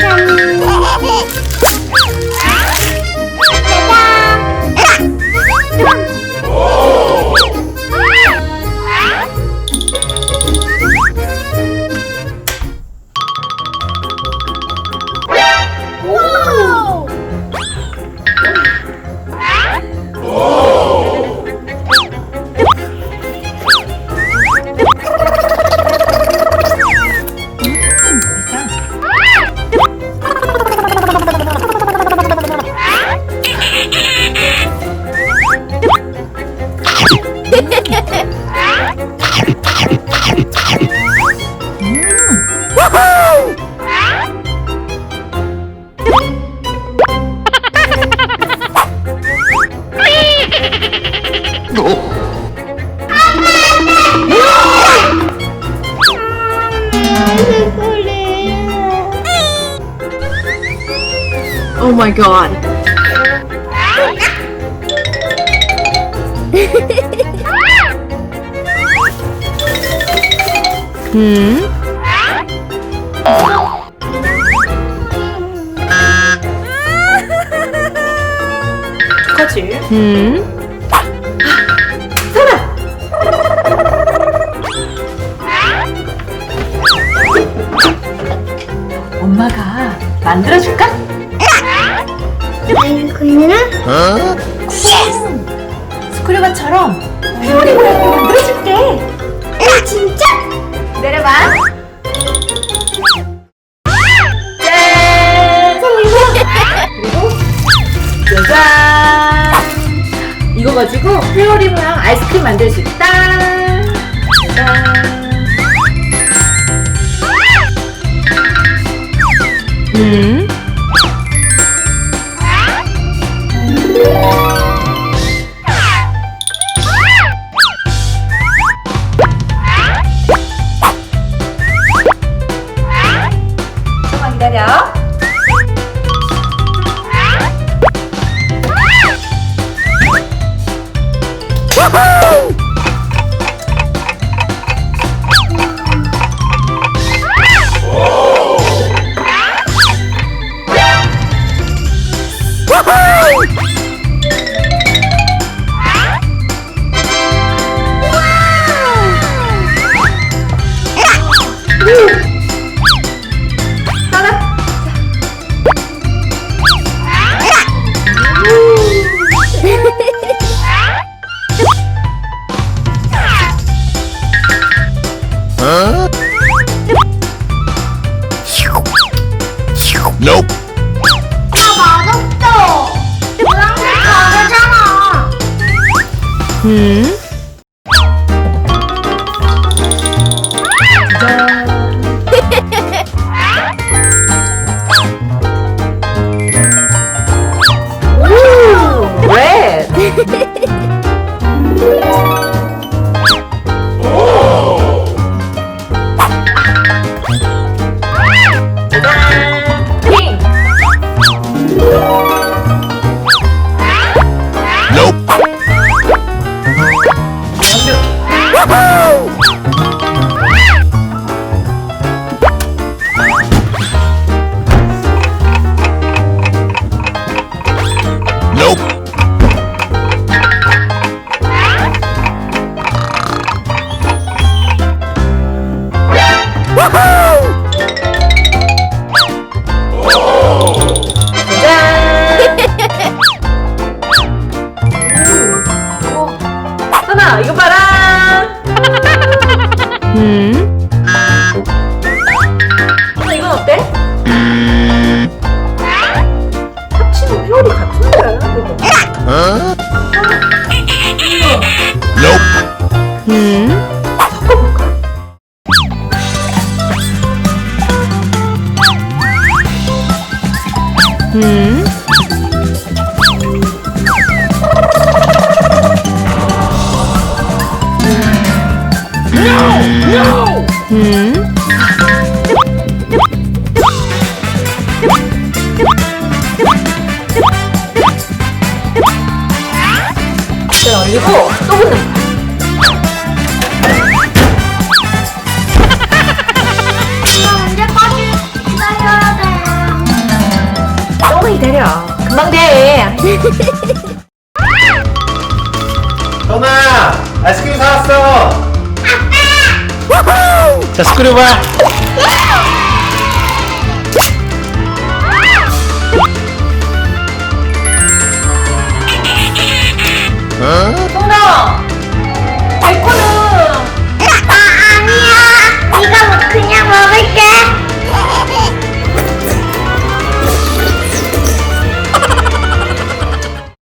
小 秘 Oh my god. 음? 어떡하 만들어줄까? 아이쿠는 스쿨레바처럼 회오리 모양으로 만들어줄게. 아 진짜? 내려봐. 짠! 그리고 짜잔! 이거 가지고 회오리 모양 아이스크림 만들 수 있다. 음? Nope. 아 맛없어. 노란색 다르잖아. 음? Woo! 음? 섞어볼까? 음? 음? 기다려. 금방 돼. 현아 아이스크림 사왔어 자 스크류 봐